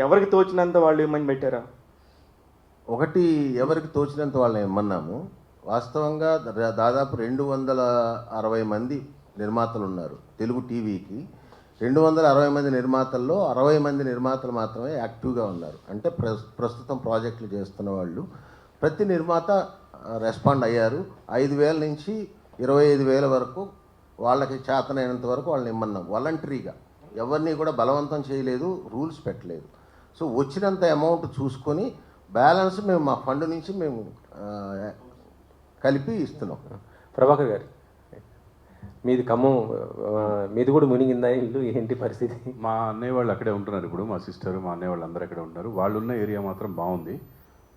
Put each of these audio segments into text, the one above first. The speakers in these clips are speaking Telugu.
ఎవరికి తోచినంత వాళ్ళు ఇమ్మని పెట్టారా? ఒకటి ఎవరికి తోచినంత వాళ్ళని ఇమ్మన్నాము వాస్తవంగా దాదాపు రెండు వందల అరవై మంది నిర్మాతలు ఉన్నారు తెలుగు టీవీకి. రెండు వందల అరవై మంది నిర్మాతల్లో అరవై మంది నిర్మాతలు మాత్రమే యాక్టివ్గా ఉన్నారు. అంటే ప్రస్- ప్రస్తుతం ప్రాజెక్టులు చేస్తున్న వాళ్ళు. ప్రతి నిర్మాత రెస్పాండ్ అయ్యారు. ఐదు వేల నుంచి ఇరవై ఐదు వేల వరకు వాళ్ళకి చేతనైనంత వరకు వాళ్ళని ఇమ్మన్నాం వాలంటరీగా. ఎవరిని కూడా బలవంతం చేయలేదు రూల్స్ పెట్టలేదు. సో వచ్చినంత అమౌంట్ చూసుకొని బ్యాలెన్స్ మేము మా ఫండ్ నుంచి మేము ఆ, కలిపి ఇస్తున్నాం. ప్రభాకర్ గారు మీది ఖమ్మం మీది కూడా మునిగిందా ఇల్లు? ఏంటి పరిస్థితి? మా అన్నయ్య వాళ్ళు అక్కడే ఉంటున్నారు ఇప్పుడు మా సిస్టర్ మా అన్నయ్య వాళ్ళు అందరూ అక్కడే ఉంటున్నారు వాళ్ళు ఉన్న ఏరియా మాత్రం బాగుంది.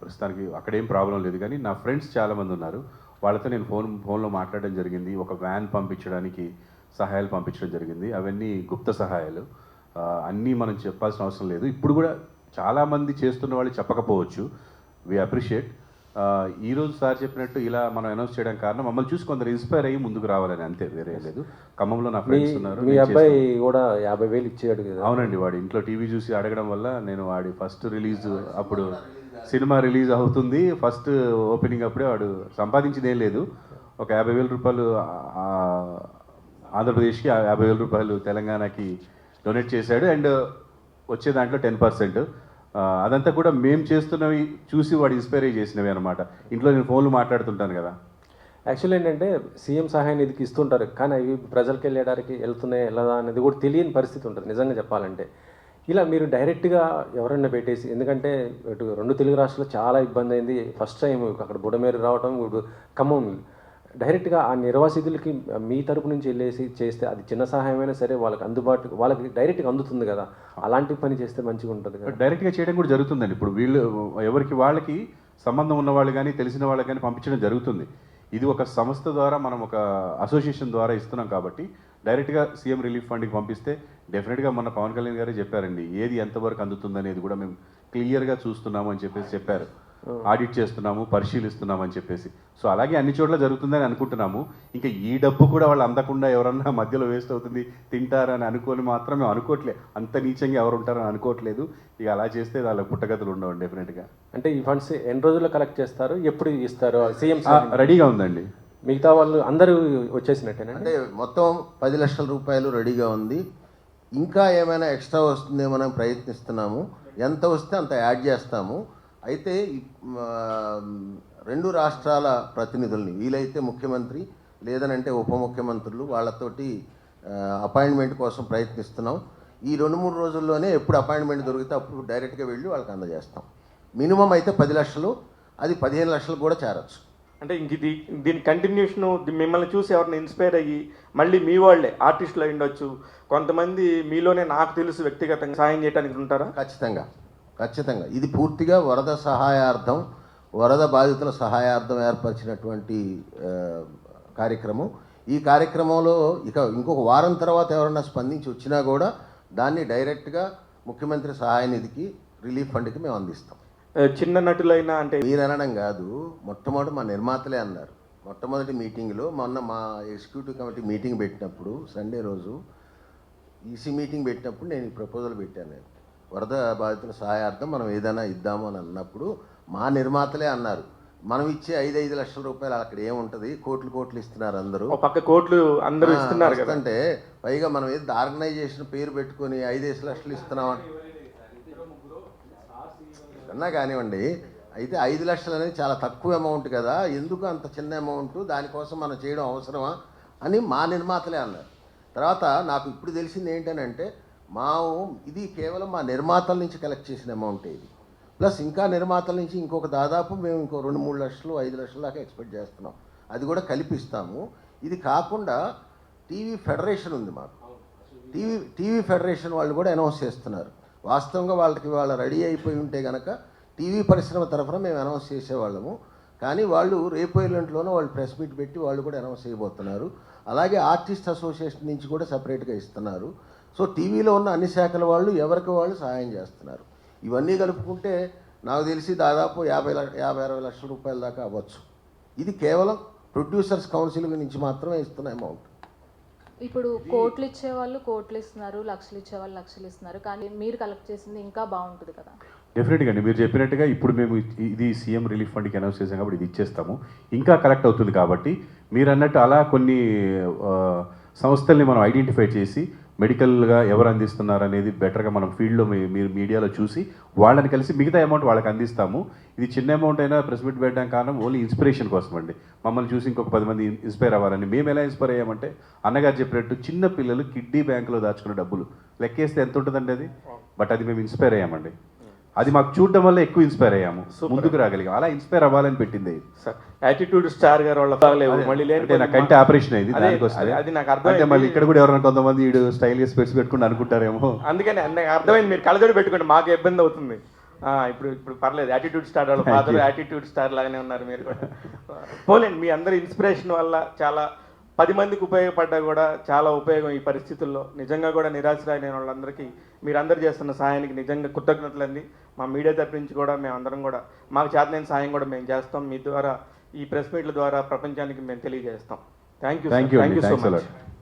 ప్రస్తుతానికి అక్కడేం ప్రాబ్లం లేదు కానీ నా ఫ్రెండ్స్ చాలామంది ఉన్నారు. వాళ్ళతో నేను ఫోన్ ఫోన్లో మాట్లాడడం జరిగింది. ఒక వ్యాన్ పంపించడానికి సహాయాలు పంపించడం జరిగింది. అవన్నీ గుప్త సహాయాలు. అన్నీ మనం చెప్పాల్సిన అవసరం లేదు. ఇప్పుడు కూడా చాలామంది చేస్తున్న వాళ్ళు చెప్పకపోవచ్చు. వి అప్రిషియేట్ ఈ రోజు సార్ చెప్పినట్టు ఇలా మనం అనౌన్స్ చేయడం కారణం మమ్మల్ని చూసి కొందరు ఇన్స్పైర్ అయ్యి ముందుకు రావాలని అంతే వేరే లేదు. ఖమ్మంలో నా ఫ్రెండ్స్ ఉన్నారు మీ అబ్బాయి కూడా యాభై వేలు ఇచ్చాడు కదా. అవునండి వాడు ఇంట్లో టీవీ చూసి అడగడం వల్ల నేను వాడి ఫస్ట్ రిలీజ్ అప్పుడు సినిమా రిలీజ్ అవుతుంది. ఫస్ట్ ఓపెనింగ్ అప్పుడే వాడు సంపాదించింది ఏం లేదు. ఒక యాభై వేల రూపాయలు ఆంధ్రప్రదేశ్కి యాభై వేల రూపాయలు తెలంగాణకి డొనేట్ చేశాడు అండ్ వచ్చే దాంట్లో టెన్ పర్సెంట్. అదంతా కూడా మేము చేస్తున్నవి చూసి వాడు ఇన్స్పైర్ చేసినవి అనమాట ఇంట్లో నేను ఫోన్లు మాట్లాడుతుంటాను కదా. యాక్చువల్ ఏంటంటే సీఎం సహాయ నిధికి ఇస్తుంటారు కానీ అవి ప్రజలకు వెళ్ళడానికి వెళ్తున్నాయి వెళ్ళదా అనేది కూడా తెలియని పరిస్థితి ఉంటుంది నిజంగా చెప్పాలంటే. ఇలా మీరు డైరెక్ట్గా ఎవరైనా పెట్టేసి ఎందుకంటే ఇటు రెండు తెలుగు రాష్ట్రాల్లో చాలా ఇబ్బంది అయింది. ఫస్ట్ టైం అక్కడ బుడమేరు రావడం ఇప్పుడు ఖమ్మం డైరెక్ట్గా ఆ నిర్వాసితులకి మీ తరపు నుంచి వెళ్ళేసి చేస్తే అది చిన్న సహాయమైనా సరే వాళ్ళకి అందుబాటు వాళ్ళకి డైరెక్ట్గా అందుతుంది కదా. అలాంటి పని చేస్తే మంచిగా ఉంటుంది కదా. డైరెక్ట్గా చేయడం కూడా జరుగుతుందండి. ఇప్పుడు వీళ్ళు ఎవరికి వాళ్ళకి సంబంధం ఉన్న వాళ్ళు కానీ తెలిసిన వాళ్ళకి కానీ పంపించడం జరుగుతుంది. ఇది ఒక సంస్థ ద్వారా మనం ఒక అసోసియేషన్ ద్వారా ఇస్తున్నాం కాబట్టి డైరెక్ట్గా సీఎం రిలీఫ్ ఫండ్కి పంపిస్తే డెఫినెట్గా మన పవన్ కళ్యాణ్ గారే చెప్పారండి ఏది ఎంతవరకు అందుతుంది అనేది కూడా మేము క్లియర్గా చూస్తున్నాము అని చెప్పేసి చెప్పారు. ఆడిట్ చేస్తున్నాము పరిశీలిస్తున్నాము అని చెప్పేసి. సో అలాగే అన్ని చోట్ల జరుగుతుందని అనుకుంటున్నాము. ఇంకా ఈ డబ్బు కూడా వాళ్ళు అందకుండా ఎవరన్నా మధ్యలో వేస్ట్ అవుతుంది తింటారని అనుకొని మాత్రం మేము అనుకోవట్లే అంత నీచంగా ఎవరు ఉంటారని అనుకోవట్లేదు ఇక అలా చేస్తే వాళ్ళ పుట్టగతులు ఉండవు డెఫినెట్గా అంటే ఈ ఫండ్స్ ఎన్ని రోజుల్లో కలెక్ట్ చేస్తారు? ఎప్పుడు ఇస్తారు? సీఎం రెడీగా ఉందండి. మిగతా వాళ్ళు అందరూ వచ్చేసినట్టేనా అంటే మొత్తం పది లక్షల రూపాయలు రెడీగా ఉంది. ఇంకా ఏమైనా ఎక్స్ట్రా వస్తుందేమో ప్రయత్నిస్తున్నాము. ఎంత వస్తే అంత యాడ్ చేస్తాము. అయితే రెండు రాష్ట్రాల ప్రతినిధుల్ని వీలైతే ముఖ్యమంత్రి లేదనంటే ఉప ముఖ్యమంత్రులు వాళ్ళతోటి అపాయింట్మెంట్ కోసం ప్రయత్నిస్తున్నాం. ఈ రెండు మూడు రోజుల్లోనే ఎప్పుడు అపాయింట్మెంట్ దొరికితే అప్పుడు డైరెక్ట్గా వెళ్ళి వాళ్ళకి అందజేస్తాం. మినిమం అయితే పది లక్షలు అది పదిహేను లక్షలు కూడా చేరచ్చు. అంటే ఇంక ఇది దీని కంటిన్యూషన్ మిమ్మల్ని చూసి ఎవరిని ఇన్స్పైర్ అయ్యి మళ్ళీ మీ వాళ్ళే ఆర్టిస్టులు అయి ఉండొచ్చు కొంతమంది మీలోనే నాకు తెలుసు వ్యక్తిగతంగా సాయం చేయడానికి ఉంటారా? ఖచ్చితంగా. ఖచ్చితంగా. ఇది పూర్తిగా వరద సహాయార్థం వరద బాధితుల సహాయార్థం ఏర్పరిచినటువంటి కార్యక్రమం. ఈ కార్యక్రమంలో ఇక ఇంకొక వారం తర్వాత ఎవరైనా స్పందించి వచ్చినా కూడా దాన్ని డైరెక్ట్గా ముఖ్యమంత్రి సహాయ నిధికి రిలీఫ్ ఫండ్కి మేము అందిస్తాం. చిన్న నటులైనా అంటే మీరు అనడం కాదు మొట్టమొదటి మా నిర్మాతలే అన్నారు. మొట్టమొదటి మీటింగ్లో మొన్న మా ఎగ్జిక్యూటివ్ కమిటీ మీటింగ్ పెట్టినప్పుడు సండే రోజు ఈసీ మీటింగ్ పెట్టినప్పుడు నేను ఈ ప్రపోజల్ పెట్టాను నేను. వరద బాధితుల సహాయార్థం మనం ఏదైనా ఇద్దాము అని అన్నప్పుడు మా నిర్మాతలే అన్నారు మనం ఇచ్చే ఐదు ఐదు లక్షల రూపాయలు అక్కడ ఏముంటుంది? కోట్లు కోట్లు ఇస్తున్నారు అందరూ. పక్క కోట్లు అందరూ ఇస్తున్నారు అంటే పైగా మనం ఏది ఆర్గనైజేషన్ పేరు పెట్టుకొని ఐదేసి లక్షలు ఇస్తున్నాం అన్నా కానివ్వండి అయితే ఐదు లక్షలు అనేది చాలా తక్కువ అమౌంట్ కదా ఎందుకు అంత చిన్న అమౌంట్ దానికోసం మనం చేయడం అవసరమా? అని మా నిర్మాతలే అన్నారు. తర్వాత నాకు ఇప్పుడు తెలిసింది ఏంటనంటే మా ఇది కేవలం మా నిర్మాతల నుంచి కలెక్ట్ చేసిన అమౌంట్ ఇది. ప్లస్ ఇంకా నిర్మాతల నుంచి ఇంకొక దాదాపు మేము ఇంకో రెండు మూడు లక్షలు ఐదు లక్షల దాకా ఎక్స్పెక్ట్ చేస్తున్నాం. అది కూడా కలిపిస్తాము. ఇది కాకుండా టీవీ ఫెడరేషన్ ఉంది మాకు. టీవీ టీవీ ఫెడరేషన్ వాళ్ళు కూడా అనౌన్స్ చేస్తున్నారు. వాస్తవంగా వాళ్ళకి వాళ్ళ రెడీ అయిపోయి ఉంటే కనుక టీవీ పరిశ్రమ తరఫున మేము అనౌన్స్ చేసేవాళ్ళము. కానీ వాళ్ళు రేపు ఎల్లుంటిలోనే వాళ్ళు ప్రెస్ మీట్ పెట్టి వాళ్ళు కూడా అనౌన్స్ చేయబోతున్నారు. అలాగే ఆర్టిస్ట్ అసోసియేషన్ నుంచి కూడా సపరేట్గా ఇస్తున్నారు. సో టీవీలో ఉన్న అన్ని శాఖల వాళ్ళు ఎవరికి వాళ్ళు సహాయం చేస్తున్నారు. ఇవన్నీ కలుపుకుంటే నాకు తెలిసి దాదాపు యాభై లక్ష యాభై అరవై లక్షల రూపాయల దాకా అవ్వచ్చు. ఇది కేవలం ప్రొడ్యూసర్స్ కౌన్సిల్ నుంచి మాత్రమే ఇస్తున్న అమౌంట్. ఇప్పుడు కోట్లు ఇచ్చే వాళ్ళు కోట్లు ఇస్తున్నారు లక్షలు ఇచ్చే వాళ్ళు లక్షలు ఇస్తున్నారు కానీ మీరు కలెక్ట్ చేసింది ఇంకా బాగుంటుంది కదా. డెఫినెట్గా అండి. మీరు చెప్పినట్టుగా ఇప్పుడు మేము ఇది సీఎం రిలీఫ్ ఫండ్కి అనౌన్స్ చేసాం కాబట్టి ఇది ఇచ్చేస్తాము. ఇంకా కలెక్ట్ అవుతుంది కాబట్టి మీరు అన్నట్టు అలా కొన్ని సంస్థల్ని మనం ఐడెంటిఫై చేసి మెడికల్గా ఎవరు అందిస్తున్నారు అనేది బెటర్గా మనం ఫీల్డ్లో మీరు మీడియాలో చూసి వాళ్ళని కలిసి మిగతా అమౌంట్ వాళ్ళకి అందిస్తాము. ఇది చిన్న అమౌంట్ అయినా ప్రెస్ మీట్ పెట్టడానికి కారణం ఓన్లీ ఇన్స్పిరేషన్ కోసం అండి మమ్మల్ని చూసి ఇంకొక పది మంది ఇన్స్పైర్ అవ్వాలని మేము ఎలా ఇన్స్పైర్ అయ్యామంటే అన్నగారు చెప్పినట్టు చిన్న పిల్లలు కిడ్నీ బ్యాంకులో దాచుకున్న డబ్బులు. లెక్కేస్తే ఎంత ఉంటుందండి అది బట్ అది మేము ఇన్స్పైర్ అయ్యామండి. అది మాకు చూడటం వల్ల ఎక్కువ ఇన్స్పైర్ అయ్యాము. ముందుకు రాగలిగాం. అలా ఇన్స్పైర్ అవ్వాలని పెట్టింది. యాటిట్యూడ్ స్టార్ గారు వాళ్ళ బాగలేవు మళ్ళీ లేని అంటే నా కంటి ఆపరేషన్ అయింది అదే, దానికి నాకు అంటే అర్థమైంది. మళ్ళీ ఇక్కడ కూడా ఎవరైనా కొంతమంది వీడు స్టైల్గా స్పెట్స్ పెట్టుకుని అనుకుంటారేమో. అందుకని నాకు అర్థమైంది. మీరు కళ్ళజోడు పెట్టుకోండి మాకు ఇబ్బంది అవుతుంది. ఆ, ఇప్పుడు ఇప్పుడు పర్లేదు. యాటిట్యూడ్ స్టార్ వాళ్ళ ఫాదర్ యాటిట్యూడ్ స్టార్ లాగానే ఉన్నారు మీరు కూడా. పోలేండి మీ అందరి ఇన్స్పిరేషన్ వల్ల చాలా పది మందికి ఉపయోగపడ్డా కూడా చాలా ఉపయోగం ఈ పరిస్థితుల్లో. నిజంగా కూడా నిరాశ్రయమైన వాళ్ళందరికీ మీరందరూ చేస్తున్న సాయానికి నిజంగా కృతజ్ఞతలండి. మా మీడియా తరపు నుంచి కూడా మేము అందరం కూడా మాకు చేతనైన సాయం కూడా మేము చేస్తాం. మీ ద్వారా ఈ ప్రెస్ మీట్ల ద్వారా ప్రపంచానికి మేము తెలియజేస్తాం. Thank you thank you thank అండి. You so much